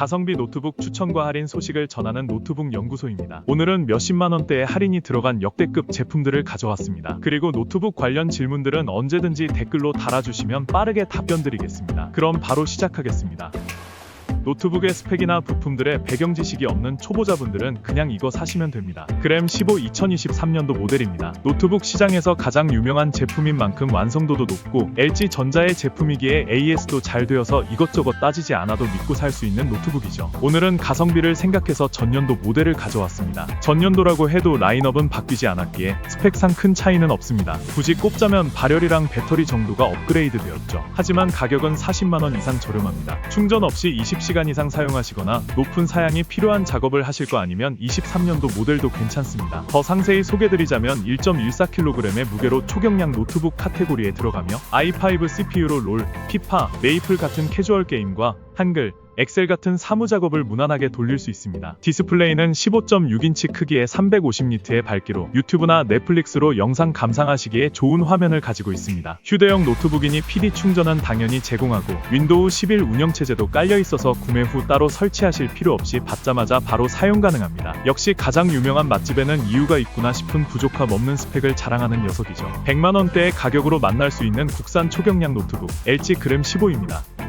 가성비 노트북 추천과 할인 소식을 전하는 노트북 연구소입니다. 오늘은 몇십만 원대의 할인이 들어간 역대급 제품들을 가져왔습니다. 그리고 노트북 관련 질문들은 언제든지 댓글로 달아주시면 빠르게 답변 드리겠습니다. 그럼 바로 시작하겠습니다. 노트북의 스펙이나 부품들의 배경 지식이 없는 초보자분들은 그냥 이거 사시면 됩니다. 그램 15 2023년도 모델입니다. 노트북 시장에서 가장 유명한 제품인 만큼 완성도도 높고 LG 전자의 제품이기에 AS도 잘 되어서 이것저것 따지지 않아도 믿고 살 수 있는 노트북이죠. 오늘은 가성비를 생각해서 전년도 모델을 가져왔습니다. 전년도라고 해도 라인업은 바뀌지 않았기에 스펙상 큰 차이는 없습니다. 굳이 꼽자면 발열이랑 배터리 정도가 업그레이드 되었죠. 하지만 가격은 40만원 이상 저렴합니다. 충전 없이 20시 간 이상 사용하시거나 높은 사양이 필요한 작업을 하실 거 아니면 23년도 모델도 괜찮습니다. 더 상세히 소개드리자면 1.14kg의 무게로 초경량 노트북 카테고리에 들어가며 i5 CPU로 롤, 피파, 메이플 같은 캐주얼 게임과 한글, 엑셀 같은 사무 작업을 무난하게 돌릴 수 있습니다. 디스플레이는 15.6인치 크기의 350니트의 밝기로 유튜브나 넷플릭스로 영상 감상하시기에 좋은 화면을 가지고 있습니다. 휴대용 노트북이니 PD 충전은 당연히 제공하고 윈도우 11 운영체제도 깔려 있어서 구매 후 따로 설치하실 필요 없이 받자마자 바로 사용 가능합니다. 역시 가장 유명한 맛집에는 이유가 있구나 싶은 부족함 없는 스펙을 자랑하는 녀석이죠. 100만원대의 가격으로 만날 수 있는 국산 초경량 노트북 LG 그램 15입니다.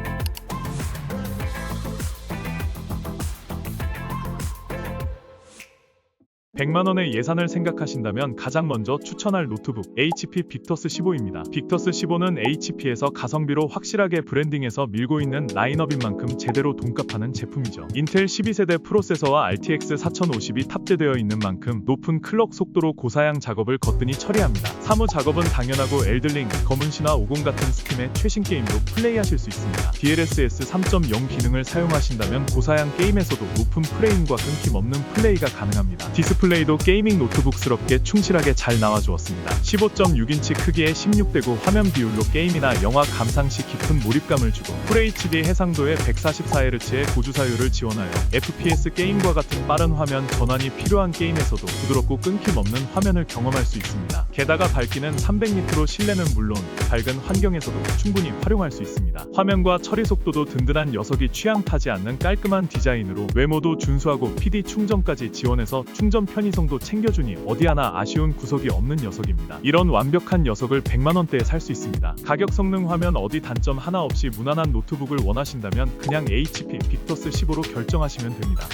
100만 원의 예산을 생각하신다면 가장 먼저 추천할 노트북 HP 빅터스 15입니다. 빅터스 15는 HP에서 가성비로 확실하게 브랜딩해서 밀고 있는 라인업인 만큼 제대로 돈값하는 제품이죠. 인텔 12세대 프로세서와 RTX 4050이 탑재되어 있는 만큼 높은 클럭 속도로 고사양 작업을 거뜬히 처리합니다. 사무 작업은 당연하고 엘들링, 검은 신화 50 같은 스팀의 최신 게임도 플레이하실 수 있습니다. DLSS 3.0 기능을 사용하신다면 고사양 게임에서도 높은 프레임과 끊김 없는 플레이가 가능합니다. 디스플레이 도 게이밍 노트북스럽게 충실하게 잘 나와주었습니다. 15.6인치 크기의 16대9 화면 비율로 게임이나 영화 감상 시 깊은 몰입감을 주고 FHD 해상도의 144Hz의 고주사율을 지원하여 FPS 게임과 같은 빠른 화면 전환이 필요한 게임에서도 부드럽고 끊김 없는 화면을 경험할 수 있습니다. 게다가 밝기는 300니트로 실내는 물론 밝은 환경에서도 충분히 활용할 수 있습니다. 화면과 처리 속도도 든든한 녀석이 취향 타지 않는 깔끔한 디자인으로 외모도 준수하고 PD 충전까지 지원해서 충전 편의성도 챙겨주니 어디 하나 아쉬운 구석이 없는 녀석입니다. 이런 완벽한 녀석을 100만원대에 살 수 있습니다. 가격 성능 화면 어디 단점 하나 없이 무난한 노트북을 원하신다면 그냥 HP 빅터스 15로 결정하시면 됩니다.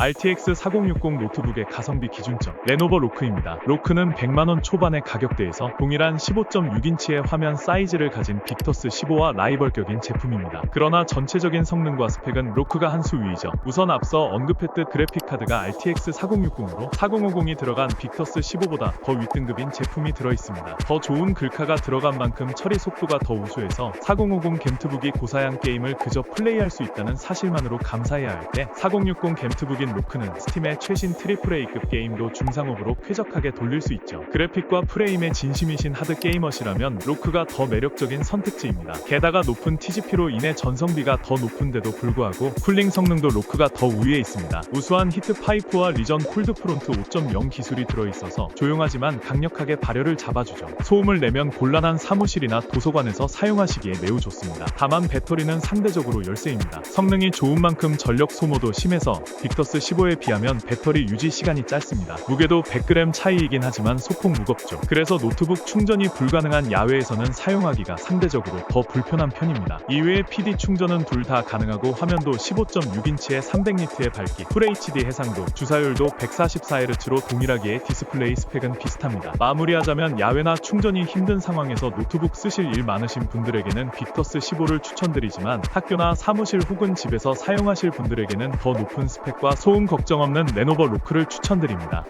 RTX 4060 노트북의 가성비 기준점 레노버 로크입니다. 로크는 100만원 초반의 가격대에서 동일한 15.6인치의 화면 사이즈를 가진 빅터스 15와 라이벌격인 제품입니다. 그러나 전체적인 성능과 스펙은 로크가 한 수 위이죠. 우선 앞서 언급했듯 그래픽카드가 RTX 4060으로 4050이 들어간 빅터스 15보다 더 윗등급인 제품이 들어있습니다. 더 좋은 글카가 들어간 만큼 처리 속도가 더 우수해서 4050 겜트북이 고사양 게임을 그저 플레이할 수 있다는 사실만으로 감사해야 할 때 4060 겜트북인 로크는 스팀의 최신 트리플 A급 게임도 중상업으로 쾌적하게 돌릴 수 있죠. 그래픽과 프레임에 진심이신 하드 게이머시라면 로크가 더 매력적인 선택지입니다. 게다가 높은 TGP로 인해 전성비가 더 높은데도 불구하고 쿨링 성능도 로크가 더 우위에 있습니다. 우수한 히트 파이프와 리전 쿨드 프론트 5.0 기술이 들어있어서 조용하지만 강력하게 발열을 잡아주죠. 소음을 내면 곤란한 사무실이나 도서관에서 사용하시기에 매우 좋습니다. 다만 배터리는 상대적으로 열세입니다. 성능이 좋은 만큼 전력 소모도 심해서 빅터스 15에 비하면 배터리 유지 시간이 짧습니다. 무게도 100g 차이이긴 하지만 소폭 무겁죠. 그래서 노트북 충전이 불가능한 야외에서는 사용하기가 상대적으로 더 불편한 편입니다. 이외에 PD 충전은 둘 다 가능하고 화면도 15.6인치의 300니트의 밝기, FHD 해상도, 주사율도 144Hz로 동일하기에 디스플레이 스펙은 비슷합니다. 마무리하자면 야외나 충전이 힘든 상황에서 노트북 쓰실 일 많으신 분들에게는 빅터스 15를 추천드리지만 학교나 사무실 혹은 집에서 사용하실 분들에게는 더 높은 스펙과 소음 걱정 없는 레노버 로크를 추천드립니다.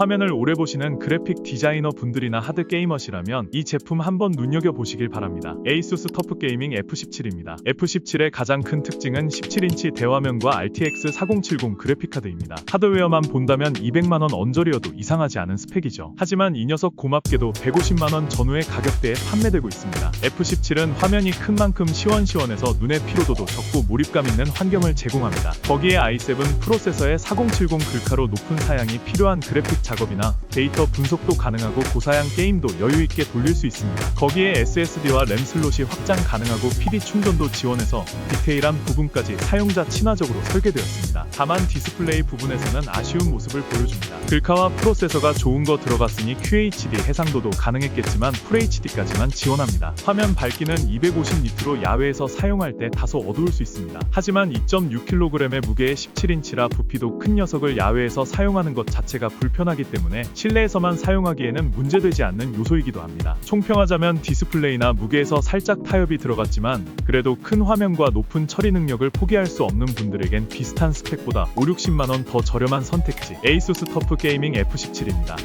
화면을 오래 보시는 그래픽 디자이너 분들이나 하드 게이머시라면 이 제품 한번 눈여겨 보시길 바랍니다. 에이수스 터프 게이밍 F17입니다. F17의 가장 큰 특징은 17인치 대화면과 RTX 4070 그래픽 카드입니다. 하드웨어만 본다면 200만 원 언저리여도 이상하지 않은 스펙이죠. 하지만 이 녀석 고맙게도 150만 원 전후의 가격대에 판매되고 있습니다. F17은 화면이 큰 만큼 시원시원해서 눈의 피로도도 적고 몰입감 있는 환경을 제공합니다. 거기에 i7 프로세서의 4070 글카로 높은 사양이 필요한 그래픽 작업이나 데이터 분석도 가능하고 고사양 게임도 여유 있게 돌릴 수 있습니다. 거기에 SSD와 램 슬롯이 확장 가능하고 PD 충전도 지원해서 디테일한 부분까지 사용자 친화적으로 설계되었습니다. 다만 디스플레이 부분에서는 아쉬운 모습을 보여줍니다. 글카와 프로세서가 좋은 거 들어갔으니 QHD 해상도도 가능했겠지만 FHD까지만 지원합니다. 화면 밝기는 250니트로 야외에서 사용할 때 다소 어두울 수 있습니다. 하지만 2.6kg의 무게의 17인치라 부피도 큰 녀석을 야외에서 사용하는 것 자체가 불편 하기 때문에 실내에서만 사용하기에는 문제되지 않는 요소이기도 합니다. 총평하자면 디스플레이나 무게에서 살짝 타협이 들어갔지만 그래도 큰 화면과 높은 처리 능력을 포기할 수 없는 분들에겐 비슷한 스펙보다 5, 60만원 더 저렴한 선택지 에이수스 터프 게이밍 F17입니다.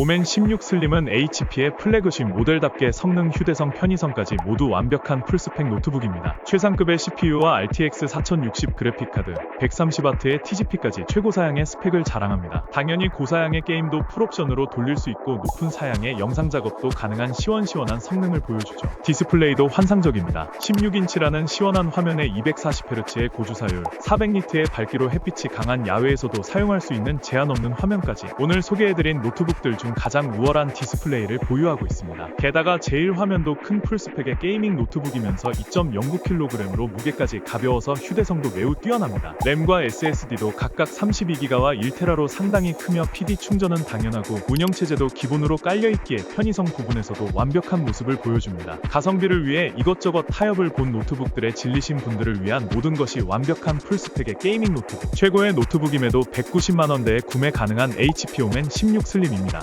오멘 16 슬림은 HP의 플래그십 모델답게 성능, 휴대성, 편의성까지 모두 완벽한 풀스펙 노트북입니다. 최상급의 CPU와 RTX 4060 그래픽카드, 130W의 TGP까지 최고 사양의 스펙을 자랑합니다. 당연히 고사양의 게임도 풀옵션으로 돌릴 수 있고 높은 사양의 영상 작업도 가능한 시원시원한 성능을 보여주죠. 디스플레이도 환상적입니다. 16인치라는 시원한 화면에 240Hz의 고주사율, 400니트의 밝기로 햇빛이 강한 야외에서도 사용할 수 있는 제한 없는 화면까지 오늘 소개해드린 노트북들 중 가장 우월한 디스플레이를 보유하고 있습니다. 게다가 제일 화면도 큰 풀스펙의 게이밍 노트북이면서 2.09kg으로 무게까지 가벼워서 휴대성도 매우 뛰어납니다. 램과 SSD도 각각 32기가와 1테라로 상당히 크며 PD 충전은 당연하고 운영체제도 기본으로 깔려있기에 편의성 부분에서도 완벽한 모습을 보여줍니다. 가성비를 위해 이것저것 타협을 본 노트북들의 질리신 분들을 위한 모든 것이 완벽한 풀스펙의 게이밍 노트북. 최고의 노트북임에도 190만원대에 구매 가능한 HP 오멘 16 슬림입니다.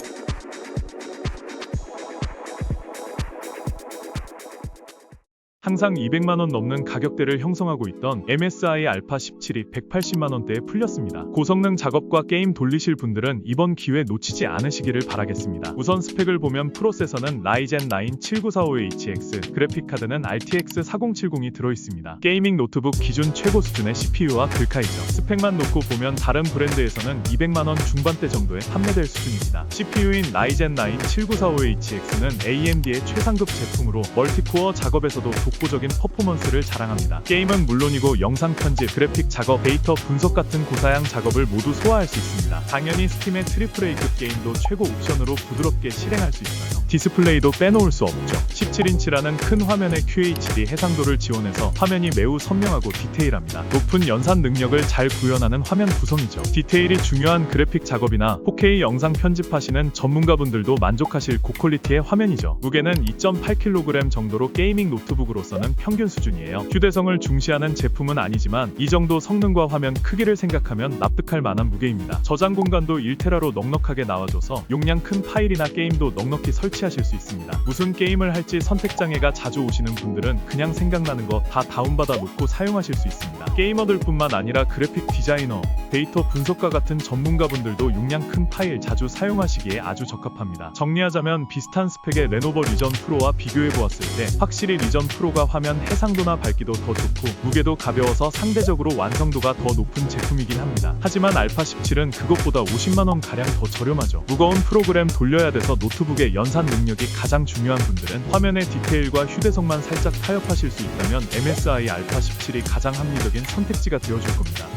항상 200만원 넘는 가격대를 형성하고 있던 MSI 알파 17이 180만원대에 풀렸습니다. 고성능 작업과 게임 돌리실 분들은 이번 기회 놓치지 않으시기를 바라겠습니다. 우선 스펙을 보면 프로세서는 라이젠 9 7945HX, 그래픽카드는 RTX 4070이 들어있습니다. 게이밍 노트북 기준 최고 수준의 CPU와 글카이죠. 스펙만 놓고 보면 다른 브랜드에서는 200만원 중반대 정도에 판매될 수준입니다. CPU인 라이젠 9 7945HX는 AMD의 최상급 제품으로 멀티코어 작업에서도 독 보적인 퍼포먼스를 자랑합니다. 게임은 물론이고 영상 편집, 그래픽 작업, 데이터 분석 같은 고사양 작업을 모두 소화할 수 있습니다. 당연히 스팀의 트리플 A급 게임도 최고 옵션으로 부드럽게 실행할 수 있어요. 디스플레이도 빼놓을 수 없죠. 17인치라는 큰 화면의 QHD 해상도를 지원해서 화면이 매우 선명하고 디테일합니다. 높은 연산 능력을 잘 구현하는 화면 구성이죠. 디테일이 중요한 그래픽 작업이나 4K 영상 편집하시는 전문가분들도 만족하실 고퀄리티의 화면이죠. 무게는 2.8kg 정도로 게이밍 노트북으로 서는 평균 수준이에요. 휴대성을 중시하는 제품은 아니지만 이 정도 성능과 화면 크기를 생각하면 납득할 만한 무게입니다. 저장 공간도 1테라로 넉넉하게 나와줘서 용량 큰 파일이나 게임도 넉넉히 설치하실 수 있습니다. 무슨 게임을 할지 선택 장애가 자주 오시는 분들은 그냥 생각나는 거 다 다운받아 놓고 사용하실 수 있습니다. 게이머들뿐만 아니라 그래픽 디자이너, 데이터 분석가 같은 전문가분들도 용량 큰 파일 자주 사용하시기에 아주 적합합니다. 정리하자면 비슷한 스펙의 레노버 리전 프로와 비교해 보았을 때 확실히 리전 프로 가 화면 해상도나 밝기도 더 좋고 무게도 가벼워서 상대적으로 완성도가 더 높은 제품이긴 합니다. 하지만 알파 17은 그것보다 50만원 가량 더 저렴하죠. 무거운 프로그램 돌려야 돼서 노트북의 연산 능력이 가장 중요한 분들은 화면의 디테일과 휴대성만 살짝 타협하실 수 있다면 MSI 알파 17이 가장 합리적인 선택지가 되어줄 겁니다.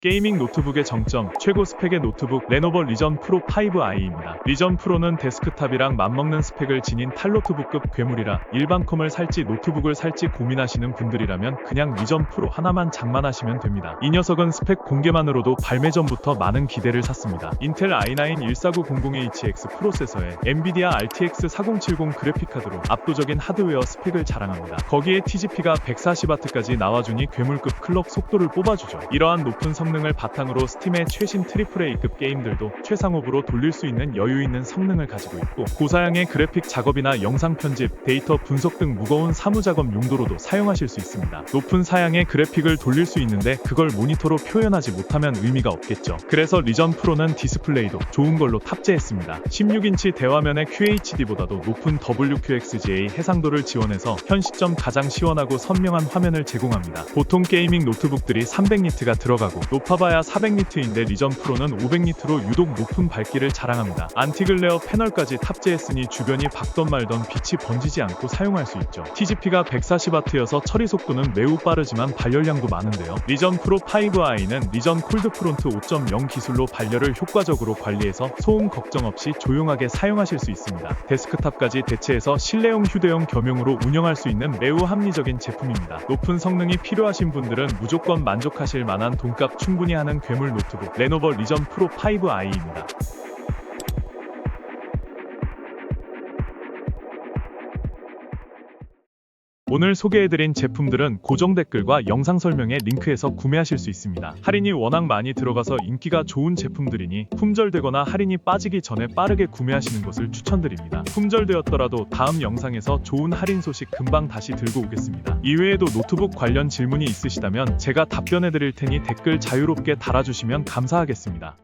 게이밍 노트북의 정점, 최고 스펙의 노트북 레노버 리전 프로 5i입니다. 리전 프로는 데스크탑이랑 맞먹는 스펙을 지닌 탈노트북급 괴물이라 일반 컴을 살지 노트북을 살지 고민하시는 분들이라면 그냥 리전 프로 하나만 장만하시면 됩니다. 이 녀석은 스펙 공개만으로도 발매 전부터 많은 기대를 샀습니다. 인텔 i9 14900HX 프로세서에 엔비디아 RTX 4070 그래픽카드로 압도적인 하드웨어 스펙을 자랑합니다. 거기에 TGP가 140W까지 나와주니 괴물급 클럭 속도를 뽑아주죠. 이러한 높은 성능을 성능을 바탕으로 스팀의 최신 AAA급 게임들도 최상업으로 돌릴 수 있는 여유 있는 성능을 가지고 있고 고사양의 그래픽 작업이나 영상 편집, 데이터 분석 등 무거운 사무 작업 용도로도 사용하실 수 있습니다. 높은 사양의 그래픽을 돌릴 수 있는데 그걸 모니터로 표현하지 못하면 의미가 없겠죠. 그래서 리전 프로는 디스플레이도 좋은 걸로 탑재했습니다. 16인치 대화면의 QHD보다도 높은 WQXGA 해상도를 지원해서 현 시점 가장 시원하고 선명한 화면을 제공합니다. 보통 게이밍 노트북들이 300니트가 들어가고 높아봐야 400니트인데 리전 프로는 500니트로 유독 높은 밝기를 자랑합니다. 안티글레어 패널까지 탑재했으니 주변이 밝던 말던 빛이 번지지 않고 사용할 수 있죠. TGP가 140W여서 처리 속도는 매우 빠르지만 발열량도 많은데요. 리전 프로 5i는 리전 콜드 프론트 5.0 기술로 발열을 효과적으로 관리해서 소음 걱정 없이 조용하게 사용하실 수 있습니다. 데스크탑까지 대체해서 실내용 휴대용 겸용으로 운영할 수 있는 매우 합리적인 제품입니다. 높은 성능이 필요하신 분들은 무조건 만족하실 만한 돈값 충분히 하는 괴물 노트북 레노버 리전 프로 5i입니다. 오늘 소개해드린 제품들은 고정 댓글과 영상 설명에 링크해서 구매하실 수 있습니다. 할인이 워낙 많이 들어가서 인기가 좋은 제품들이니 품절되거나 할인이 빠지기 전에 빠르게 구매하시는 것을 추천드립니다. 품절되었더라도 다음 영상에서 좋은 할인 소식 금방 다시 들고 오겠습니다. 이외에도 노트북 관련 질문이 있으시다면 제가 답변해드릴 테니 댓글 자유롭게 달아주시면 감사하겠습니다.